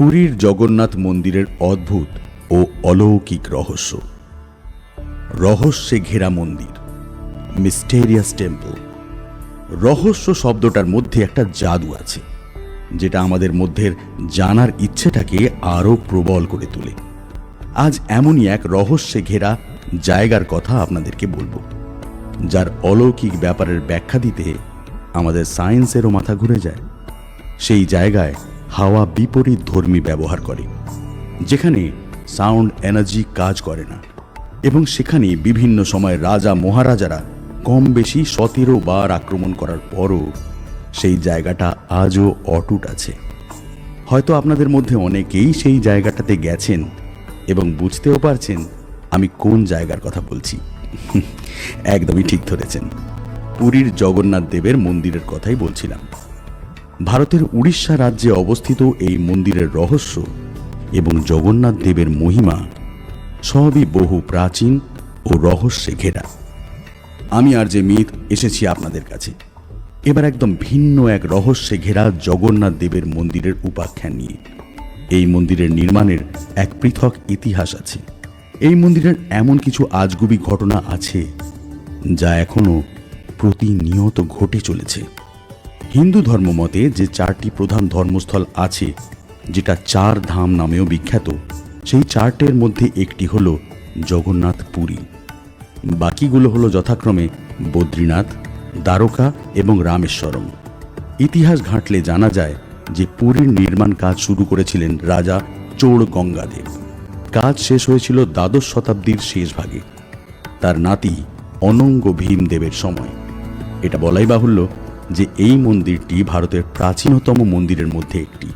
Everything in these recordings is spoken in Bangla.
পুরীর জগন্নাথ মন্দিরের অদ্ভুত ও অলৌকিক রহস্য। রহস্যে ঘেরা মন্দির মিস্টেরিয়াস টেম্পল রহস্য শব্দটার মধ্যে একটা জাদু আছে, যেটা আমাদের মধ্যে জানার ইচ্ছেটাকে আরও প্রবল করে তোলে। আজ এমনই এক রহস্যে ঘেরা জায়গার কথা আপনাদেরকে বলব, যার অলৌকিক ব্যাপারের ব্যাখ্যা দিতে আমাদের সায়েন্সেরও মাথা ঘুরে যায়। সেই জায়গায় হাওয়া বিপরীত ধর্মী ব্যবহার করে, যেখানে সাউন্ড এনার্জি কাজ করে না, এবং সেখানে বিভিন্ন সময় রাজা মহারাজারা কম বেশি সতেরো বার আক্রমণ করার পরও সেই জায়গাটা আজও অটুট আছে। হয়তো আপনাদের মধ্যে অনেকেই সেই জায়গাটাতে গেছেন এবং বুঝতেও পারছেন আমি কোন জায়গার কথা বলছি। একদমই ঠিক ধরেছেন। পুরীর জগন্নাথ দেবের মন্দিরের কথাই বলছিলাম। ভারতের উড়িষ্যা রাজ্যে অবস্থিত এই মন্দিরের রহস্য এবং জগন্নাথ দেবের মহিমা সবই বহু প্রাচীন ও রহস্যে ঘেরা। আমি আর যে মিথ এসেছি আপনাদের কাছে। এবার একদম ভিন্ন এক রহস্যে ঘেরা জগন্নাথ দেবের মন্দিরের উপাখ্যান নিয়ে। এই মন্দিরের নির্মাণের এক পৃথক ইতিহাস আছে। এই মন্দিরের এমন কিছু আজগুবি ঘটনা আছে যা এখনও প্রতিনিয়ত ঘটে চলেছে। হিন্দু ধর্ম মতে যে চারটি প্রধান ধর্মস্থল আছে, যেটা চার ধাম নামেও বিখ্যাত, সেই চারটের মধ্যে একটি হল জগন্নাথ পুরী। বাকিগুলো হলো যথাক্রমে বদ্রীনাথ, দ্বারকা এবং রামেশ্বরম। ইতিহাস ঘাঁটলে জানা যায় যে পুরীর নির্মাণ কাজ শুরু করেছিলেন রাজা চোড় গঙ্গাদেব। কাজ শেষ হয়েছিল দ্বাদশ শতাব্দীর শেষ ভাগে তার নাতি অনঙ্গ ভীমদেবের সময়। এটা বলাই বাহুল্য যে এই মন্দিরটি ভারতের প্রাচীনতম মন্দিরের মধ্যে একটি।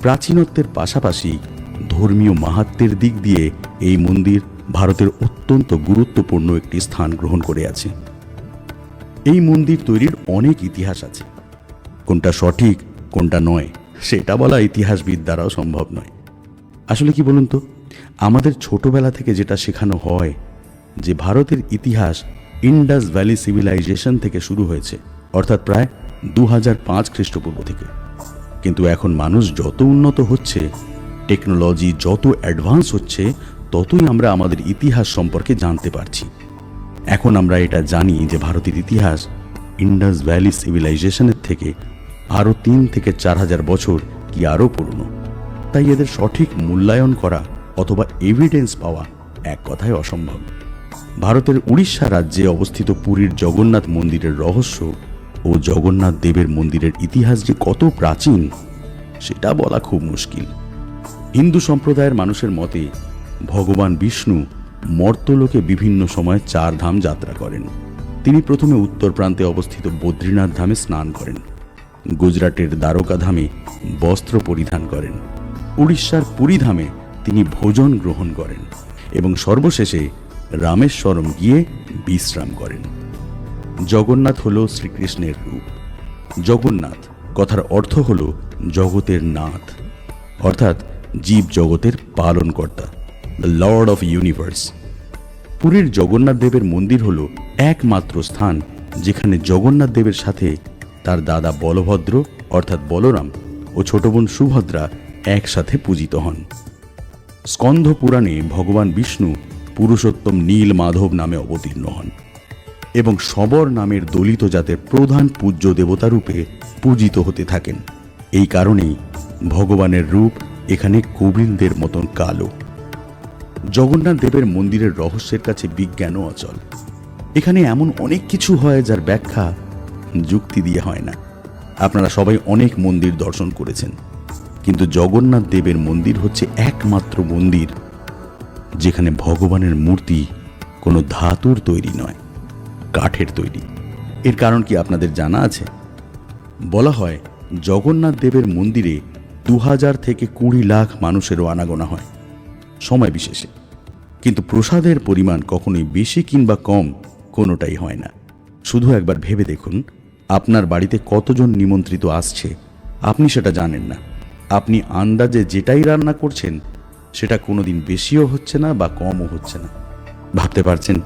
প্রাচীনত্বের পাশাপাশি ধর্মীয় মাহাত্মের দিক দিয়ে এই মন্দির ভারতের অত্যন্ত গুরুত্বপূর্ণ একটি স্থান গ্রহণ করে আছে। এই মন্দির তৈরির অনেক ইতিহাস আছে। কোনটা সঠিক, কোনটা নয়, সেটা বলা ইতিহাসবিদ দ্বারাও সম্ভব নয়। আসলে কি বলুন তো? আমাদের ছোটবেলা থেকে যেটা শেখানো হয়, যে ভারতের ইতিহাস ইন্ডাস ভ্যালি সিভিলাইজেশন থেকে শুরু হয়েছে। অর্থাৎ প্রায় দু হাজার পাঁচ খ্রিস্টপূর্ব থেকে। কিন্তু এখন মানুষ যত উন্নত হচ্ছে, টেকনোলজি যত অ্যাডভান্স হচ্ছে, ততই আমরা আমাদের ইতিহাস সম্পর্কে জানতে পারছি। এখন আমরা এটা জানি যে ভারতের ইতিহাস ইন্ডাস ভ্যালি সিভিলাইজেশনের থেকে আরও তিন থেকে চার হাজার বছর কি আরও পুরনো। তাই এদের সঠিক মূল্যায়ন করা অথবা এভিডেন্স পাওয়া এক কথায় অসম্ভব। ভারতের উড়িষ্যা রাজ্যে অবস্থিত পুরীর জগন্নাথ মন্দিরের রহস্য ও জগন্নাথ দেবের মন্দিরের ইতিহাস যে কত প্রাচীন, সেটা বলা খুব মুশকিল। হিন্দু সম্প্রদায়ের মানুষের মতে, ভগবান বিষ্ণু মর্তলোকে বিভিন্ন সময় চার ধাম যাত্রা করেন। তিনি প্রথমে উত্তর প্রান্তে অবস্থিত বদ্রীনাথ ধামে স্নান করেন। গুজরাটের দ্বারকা ধামে বস্ত্র পরিধান করেন। উড়িষ্যার পুরী ধামে তিনি ভোজন গ্রহণ করেন এবং সর্বশেষে রামেশ্বরম গিয়ে বিশ্রাম করেন। জগন্নাথ হল শ্রীকৃষ্ণের রূপ। জগন্নাথ কথার অর্থ হল জগতের নাথ। অর্থাৎ জীব জগতের পালনকর্তা দ্য লর্ড অফ ইউনিভার্স পুরীর জগন্নাথ দেবের মন্দির হল একমাত্র স্থান যেখানে জগন্নাথ দেবের সাথে তার দাদা বলভদ্র, অর্থাৎ বলরাম ও ছোট বোন সুভদ্রা একসাথে পূজিত হন। স্কন্ধ পুরাণে ভগবান বিষ্ণু পুরুষোত্তম নীল মাধব নামে অবতীর্ণ হন। এবং সবর নামের দলিত জাতের প্রধান পূজ্য দেবতা রূপে পূজিত হতে থাকেন। এই কারণেই ভগবানের রূপ এখানে কবিলদের মতন কালো। জগন্নাথ দেবের মন্দিরের রহস্যের কাছে বিজ্ঞানও অচল। এখানে এমন অনেক কিছু হয় যার ব্যাখ্যা যুক্তি দিয়ে হয় না। আপনারা সবাই অনেক মন্দির দর্শন করেছেন। কিন্তু জগন্নাথ দেবের মন্দির হচ্ছে একমাত্র মন্দির যেখানে ভগবানের মূর্তি কোনো ধাতুর তৈরি নয়। কাঠের তৈরি। এর কারণ কি আপনাদের জানা আছে? বলা হয়, জগন্নাথ দেবের মন্দিরে দু হাজার থেকে কুড়ি লাখ মানুষেরও আনাগোনা হয়, সময় বিশেষে। কিন্তু প্রসাদের পরিমাণ কখনোই বেশি কিংবা কম কোনোটাই হয় না। শুধু একবার ভেবে দেখুন, আপনার বাড়িতে কতজন নিমন্ত্রিত আসছে, আপনি সেটা জানেন না। আপনি আন্দাজে যেটাই রান্না করছেন, সেটা কোনোদিন বেশিও হচ্ছে না বা কমও হচ্ছে না। ভাবতে পারছেন?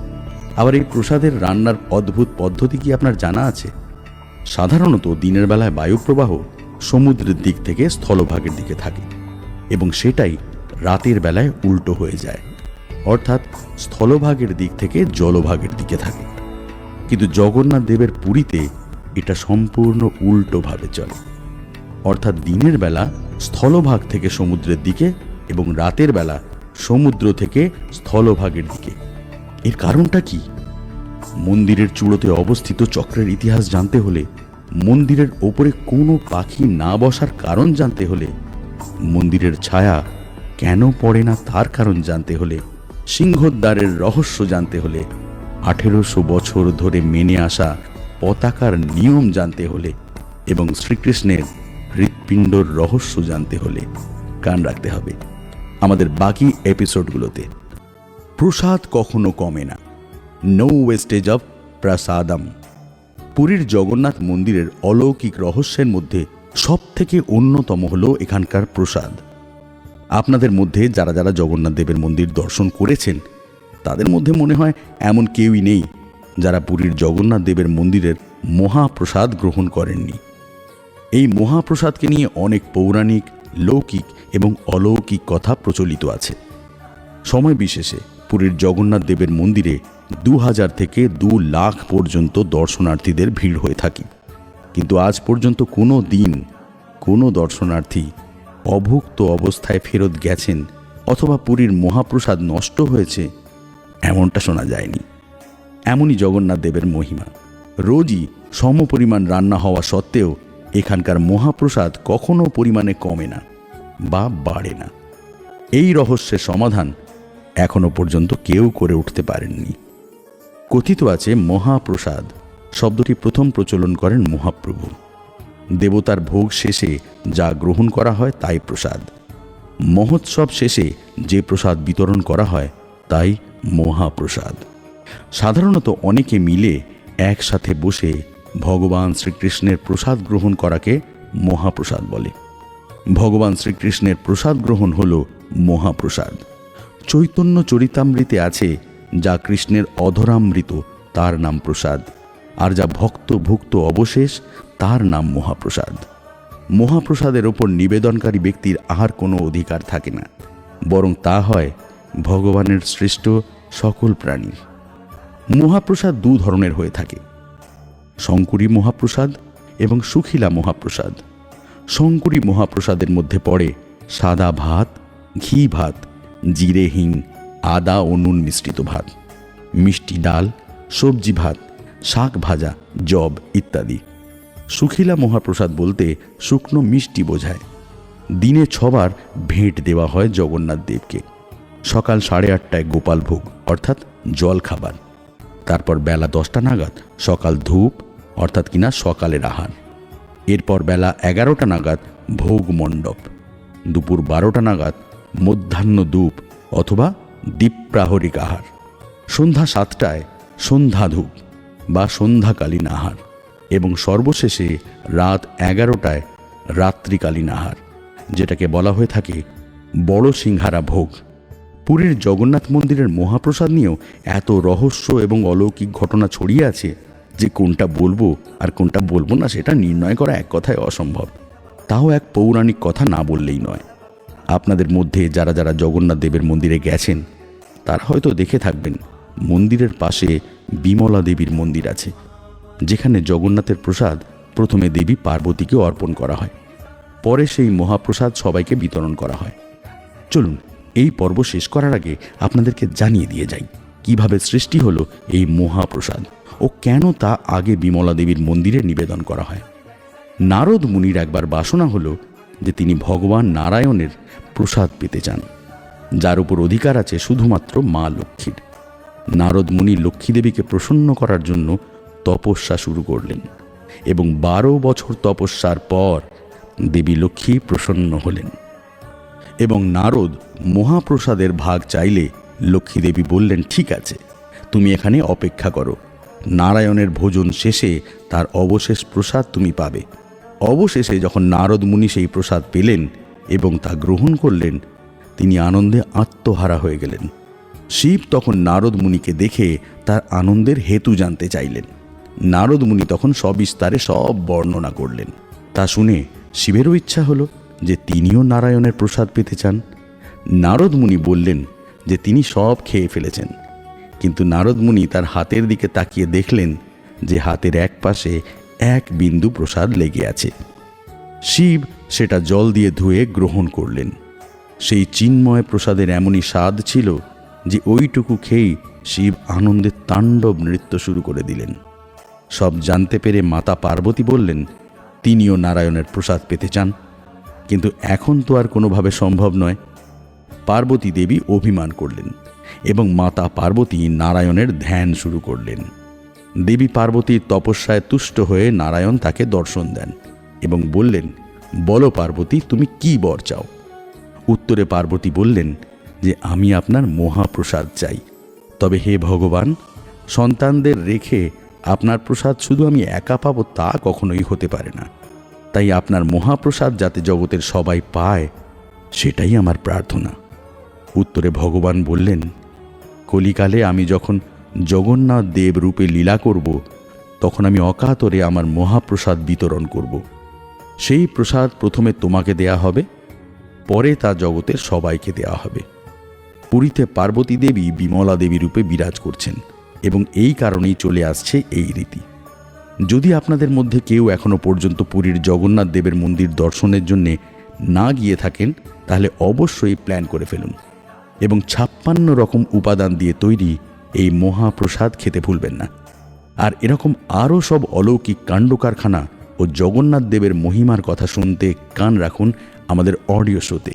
আবার এই প্রসাদের রান্নার অদ্ভুত পদ্ধতি কি আপনার জানা আছে? সাধারণত দিনের বেলায় বায়ুপ্রবাহ সমুদ্রের দিক থেকে স্থলভাগের দিকে থাকে এবং সেটাই রাতের বেলায় উল্টো হয়ে যায়। অর্থাৎ স্থলভাগের দিক থেকে জলভাগের দিকে থাকে। কিন্তু জগন্নাথ দেবের পুরীতে এটা সম্পূর্ণ উল্টোভাবে চলে। অর্থাৎ দিনের বেলা স্থলভাগ থেকে সমুদ্রের দিকে এবং রাতের বেলা সমুদ্র থেকে স্থলভাগের দিকে। এর কারণটা কি? মন্দিরের চূড়োতে অবস্থিত চক্রের ইতিহাস জানতে হলে, মন্দিরের ওপরে কোনো পাখি না বসার কারণ জানতে হলে, মন্দিরের ছায়া কেন পড়ে না তার কারণ জানতে হলে, সিংহদ্বারের রহস্য জানতে হলে, আঠেরোশো বছর ধরে মেনে আসা পতাকার নিয়ম জানতে হলে এবং শ্রীকৃষ্ণের হৃৎপিণ্ডর রহস্য জানতে হলে কান রাখতে হবে। আমাদের বাকি এপিসোডগুলোতে। প্রসাদ কখনো কমে না। No wastage of prasadam. পুরীর জগন্নাথ মন্দিরের অলৌকিক রহস্যের মধ্যে সব থেকে অন্যতম হল এখানকার প্রসাদ। আপনাদের মধ্যে যারা যারা জগন্নাথ দেবের মন্দির দর্শন করেছেন, তাদের মধ্যে মনে হয় এমন কেউই নেই যারা পুরীর জগন্নাথ দেবের মন্দিরের মহাপ্রসাদ গ্রহণ করেননি। এই মহাপ্রসাদকে নিয়ে অনেক পৌরাণিক, লৌকিক এবং অলৌকিক কথা প্রচলিত আছে। সময় বিশেষে পুরীর জগন্নাথ দেবের মন্দিরে দু হাজার থেকে দু লাখ পর্যন্ত দর্শনার্থীদের ভিড় হয়ে থাকে। কিন্তু আজ পর্যন্ত কোনো দিন কোনো দর্শনার্থী অভুক্ত অবস্থায় ফেরত গেছেন অথবা পুরীর মহাপ্রসাদ নষ্ট হয়েছে এমনটা শোনা যায়নি। এমনই জগন্নাথ দেবের মহিমা। রোজই সমপরিমাণ রান্না হওয়া সত্ত্বেও এখানকার মহাপ্রসাদ কখনো পরিমাণে কমে না বা বাড়ে না। এই রহস্যের সমাধান এখনও পর্যন্ত কেউ করে উঠতে পারেননি। কথিত আছে, মহাপ্রসাদ শব্দটি প্রথম প্রচলন করেন মহাপ্রভু। দেবতার ভোগ শেষে যা গ্রহণ করা হয় তাই প্রসাদ। মহোৎসব শেষে যে প্রসাদ বিতরণ করা হয় তাই মহাপ্রসাদ। সাধারণত অনেকে মিলে একসাথে বসে ভগবান শ্রীকৃষ্ণের প্রসাদ গ্রহণ করাকে মহাপ্রসাদ বলে। ভগবান শ্রীকৃষ্ণের প্রসাদ গ্রহণ হল মহাপ্রসাদ। চৈতন্য চরিতামৃতে আছে যা কৃষ্ণের অধরামৃত, তার নাম প্রসাদ। আর যা ভক্ত ভুক্ত অবশেষ, তার নাম মহাপ্রসাদ। মহাপ্রসাদের ওপর নিবেদনকারী ব্যক্তির আহার কোনো অধিকার থাকে না। বরং তা হয় ভগবানের সৃষ্ট সকল প্রাণীর। মহাপ্রসাদ দু ধরনের হয়ে থাকে। শঙ্করী মহাপ্রসাদ এবং সুখিলা মহাপ্রসাদ। শঙ্করী মহাপ্রসাদের মধ্যে পড়ে সাদা ভাত, ঘি ভাত জিরে, হিং, আদা ও নুন মিশ্রিত ভাত, মিষ্টি ডাল, সবজি ভাত, শাক ভাজা জব ইত্যাদি। সুখিলা মহাপ্রসাদ বলতে শুকনো মিষ্টি বোঝায়। দিনে ছবার ভেঁট দেওয়া হয় জগন্নাথ দেবকে। সকাল সাড়ে আটটায় গোপাল ভোগ অর্থাৎ জল খাবার তারপর বেলা দশটা নাগাদ সকাল ধূপ, অর্থাৎ কিনা সকালের আহার। এরপর বেলা এগারোটা নাগাদ ভোগ মণ্ডপ। দুপুর বারোটা নাগাদ মধ্যাহ্ন ধূপ অথবা দ্বীপ্রাহরিক আহার। সন্ধ্যা সাতটায় সন্ধ্যা ধূপ বা সন্ধ্যাকালীন আহার এবং সর্বশেষে রাত এগারোটায় রাত্রিকালীন আহার, যেটাকে বলা হয়ে থাকে বড় সিংহারা ভোগ। পুরীর জগন্নাথ মন্দিরের মহাপ্রসাদ নিয়েও এত রহস্য এবং অলৌকিক ঘটনা ছড়িয়ে আছে যে কোনটা বলব আর কোনটা বলব না সেটা নির্ণয় করা এক কথায় অসম্ভব। তাও এক পৌরাণিক কথা না বললেই নয়। আপনাদের মধ্যে যারা যারা জগন্নাথ দেবের মন্দিরে গেছেন, তারা হয়তো দেখে থাকবেন, মন্দিরের পাশে বিমলা দেবীর মন্দির আছে, যেখানে জগন্নাথের প্রসাদ প্রথমে দেবী পার্বতীকে অর্পণ করা হয়, পরে সেই মহাপ্রসাদ সবাইকে বিতরণ করা হয়। চলুন, এই পর্ব শেষ করার আগে আপনাদেরকে জানিয়ে দিয়ে যাই, কীভাবে সৃষ্টি হলো এই মহাপ্রসাদ ও কেন তা আগে বিমলা দেবীর মন্দিরে নিবেদন করা হয়। নারদ মুনির একবার বাসনা হলো যে তিনি ভগবান নারায়ণের প্রসাদ পেতে চান, যার উপর অধিকার আছে শুধুমাত্র মা লক্ষ্মীর। নারদ মুনি লক্ষ্মী দেবীকে প্রসন্ন করার জন্য তপস্যা শুরু করলেন এবং বারো বছর তপস্যার পর দেবী লক্ষ্মী প্রসন্ন হলেন এবং নারদ মহাপ্রসাদের ভাগ চাইলে লক্ষ্মীদেবী বললেন, ঠিক আছে, তুমি এখানে অপেক্ষা করো। নারায়ণের ভোজন শেষে তার অবশেষ প্রসাদ তুমি পাবে। অবশেষে যখন নারদ মুনি সেই প্রসাদ পেলেন এবং তা গ্রহণ করলেন, তিনি আনন্দে আত্মহারা হয়ে গেলেন। শিব তখন নারদ মুনিকে দেখে তার আনন্দের হেতু জানতে চাইলেন। নারদ মুনি তখন সবিস্তারে সব বর্ণনা করলেন। তা শুনে শিবেরও ইচ্ছা হলো যে তিনিও নারায়ণের প্রসাদ পেতে চান। নারদ মুনি বললেন যে তিনি সব খেয়ে ফেলেছেন। কিন্তু নারদ মুনি তার হাতের দিকে তাকিয়ে দেখলেন যে হাতের এক পাশে এক বিন্দু প্রসাদ লেগে আছে। শিব সেটা জল দিয়ে ধুয়ে গ্রহণ করলেন। সেই চিন্ময় প্রসাদের এমনই স্বাদ ছিল যে ওইটুকু খেয়েই শিব আনন্দে তাণ্ডব নৃত্য শুরু করে দিলেন। সব জানতে পেরে মাতা পার্বতী বললেন, তিনিও নারায়ণের প্রসাদ পেতে চান, কিন্তু এখন তো আর কোনোভাবে সম্ভব নয়। পার্বতী দেবী অভিমান করলেন এবং মাতা পার্বতী নারায়ণের ধ্যান শুরু করলেন। দেবী পার্বতীর তপস্যায় তুষ্ট হয়ে নারায়ণ তাকে দর্শন দেন এবং বললেন বলো, পার্বতী, তুমি কি বর চাও? উত্তরে পার্বতী বললেন যে, আমি আপনার মহাপ্রসাদ চাই। তবে হে ভগবান, সন্তানদের রেখে আপনার প্রসাদ শুধু আমি একা পাবো তা কখনোই হতে পারে না। তাই আপনার মহাপ্রসাদ যাতে জগতের সবাই পায়, সেটাই আমার প্রার্থনা। উত্তরে ভগবান বললেন, কলিকালে আমি যখন জগন্নাথ দেব রূপে লীলা করব, তখন আমি অকাতরে আমার মহাপ্রসাদ বিতরণ করব। সেই প্রসাদ প্রথমে তোমাকে দেয়া হবে, পরে তা জগতের সবাইকে দেয়া হবে। পুরীতে পার্বতী দেবী বিমলা দেবী রূপে বিরাজ করছেন এবং এই কারণেই চলে আসছে এই রীতি। যদি আপনাদের মধ্যে কেউ এখনও পর্যন্ত পুরীর জগন্নাথ দেবের মন্দির দর্শনের জন্য না গিয়ে থাকেন, তাহলে অবশ্যই প্ল্যান করে ফেলুন এবং ছাপ্পান্ন রকম উপাদান দিয়ে তৈরি এই মহাপ্রসাদ খেতে ভুলবেন না। আর এরকম আরও সব অলৌকিক কাণ্ড কারখানা ও জগন্নাথ দেবের মহিমার কথা শুনতে কান রাখুন আমাদের অডিও শোতে